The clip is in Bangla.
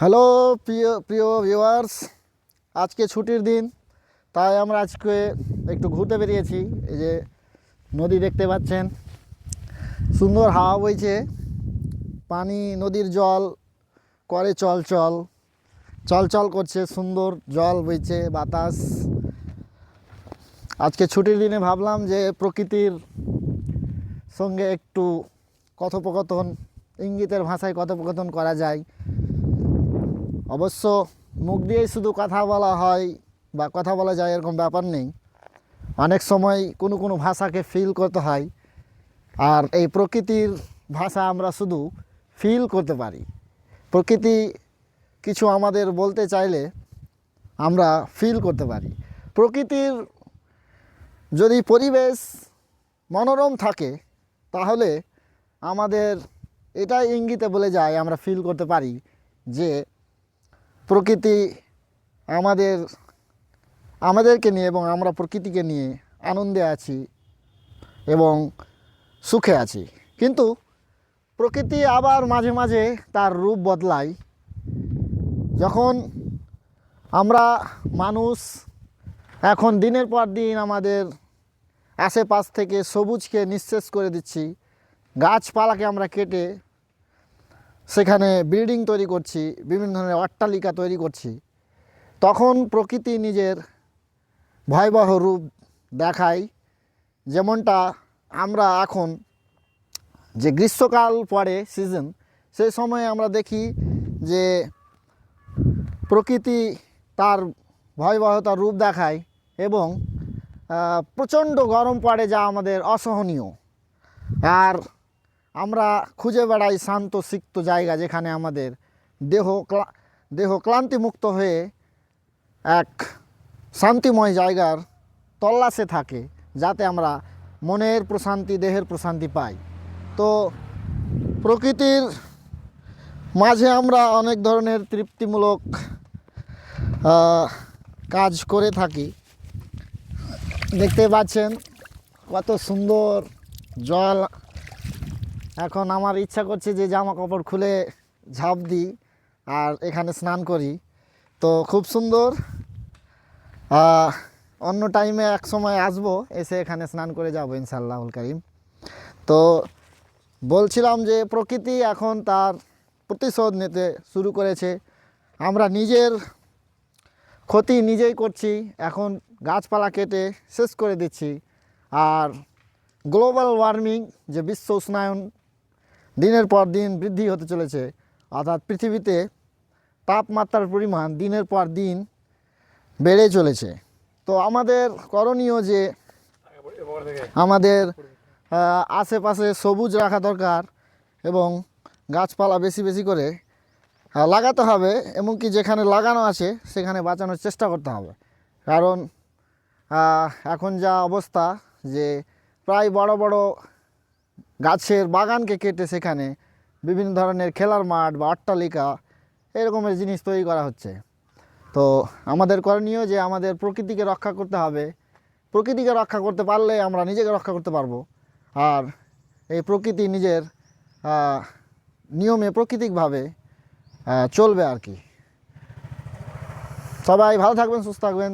হ্যালো, প্রিয় প্রিয় ভিউয়ার্স আজকে ছুটির দিন, তাই আমরা আজকে একটু ঘুরতে বেরিয়েছি। এই যে নদী দেখতে পাচ্ছেন, সুন্দর হাওয়া বইছে, পানি, নদীর জল, করে চল চল চল চল করছে, সুন্দর জল বইছে, বাতাস। আজকে ছুটির দিনে ভাবলাম যে প্রকৃতির সঙ্গে একটু কথোপকথন, ইঙ্গিতের ভাষায় কথোপকথন করা যায়। অবশ্য মুখ দিয়েই শুধু কথা বলা হয় বা কথা বলা যায় এরকম ব্যাপার নেই। অনেক সময় কোনো কোনো ভাষাকে ফিল করতে হয় আর এই প্রকৃতির ভাষা আমরা শুধু ফিল করতে পারি। প্রকৃতি কিছু আমাদের বলতে চাইলে আমরা ফিল করতে পারি। প্রকৃতির যদি পরিবেশ মনোরম থাকে, তাহলে আমাদের এটাই ইঙ্গিতে বলে যায় আমরা ফিল করতে পারি যে প্রকৃতি আমাদের, আমাদেরকে নিয়ে এবং আমরা প্রকৃতিকে নিয়ে আনন্দে আছি এবং সুখে আছি। কিন্তু প্রকৃতি আবার মাঝে মাঝে তার রূপ বদলায়। যখন আমরা মানুষ, এখন দিনের পর দিন আমাদের আশেপাশ থেকে সবুজকে নিঃশেষ করে দিচ্ছি, গাছপালাকে আমরা কেটে সেখানে বিল্ডিং তৈরি করছি, বিভিন্ন ধরনের অট্টালিকা তৈরি করছি। তখন প্রকৃতি নিজের ভয়াবহ রূপ দেখায়, যেমনটা আমরা এখন যে গ্রীষ্মকাল পড়ে সিজন সেই সময় আমরা দেখি যে প্রকৃতি তার ভয়াবহতার রূপ দেখায় এবং প্রচণ্ড গরম পড়ে যা আমাদের অসহনীয়। আর আমরা খুঁজে বেড়াই শান্ত, সিক্ত জায়গা যেখানে আমাদের দেহ ক্লা, দেহ ক্লান্তিমুক্ত হয়ে এক শান্তিময় জায়গার তল্লাশে থাকে, যাতে আমরা মনের প্রশান্তি, দেহের প্রশান্তি পাই। তো প্রকৃতির মাঝে আমরা অনেক ধরনের তৃপ্তিমূলক কাজ করে থাকি। দেখতে পাচ্ছেন কত সুন্দর জল এখন আমার ইচ্ছা করছে যে জামা কাপড় খুলে ঝাঁপ দিই আর এখানে স্নান করি। তো খুব সুন্দর। অন্য টাইমে এক সময় আসব, এসে এখানে স্নান করে যাব ইনশাল্লাহুল করিম। তো বলছিলাম যে প্রকৃতি এখন তার প্রতিশোধ নিতে শুরু করেছে। আমরা নিজের ক্ষতি নিজেই করছি, এখন গাছপালা কেটে শেষ করে দিচ্ছি। আর গ্লোবাল ওয়ার্মিং যে বিশ্ব উষ্ণায়ন দিনের পর দিন বৃদ্ধি হতে চলেছে। অর্থাৎ পৃথিবীতে তাপমাত্রার পরিমাণ দিনের পর দিন বেড়ে চলেছে। তো আমাদের করণীয় যে আমাদের আশেপাশে সবুজ রাখা দরকার এবং গাছপালা বেশি বেশি করে লাগাতে হবে, এমনকি যেখানে লাগানো আছে সেখানে বাঁচানোর চেষ্টা করতে হবে। কারণ এখন যা অবস্থা যে প্রায় বড় বড় গাছের বাগানকে কেটে সেখানে বিভিন্ন ধরনের খেলার মাঠ বা অট্টালিকা এরকমের জিনিস তৈরি করা হচ্ছে। তো আমাদের করণীয় যে আমাদের প্রকৃতিকে রক্ষা করতে হবে। প্রকৃতিকে রক্ষা করতে পারলে আমরা নিজেকে রক্ষা করতে পারব। আর এই প্রকৃতি নিজের নিয়মে প্রাকৃতিকভাবে চলবে আর কি। সবাই ভালো থাকবেন, সুস্থ থাকবেন।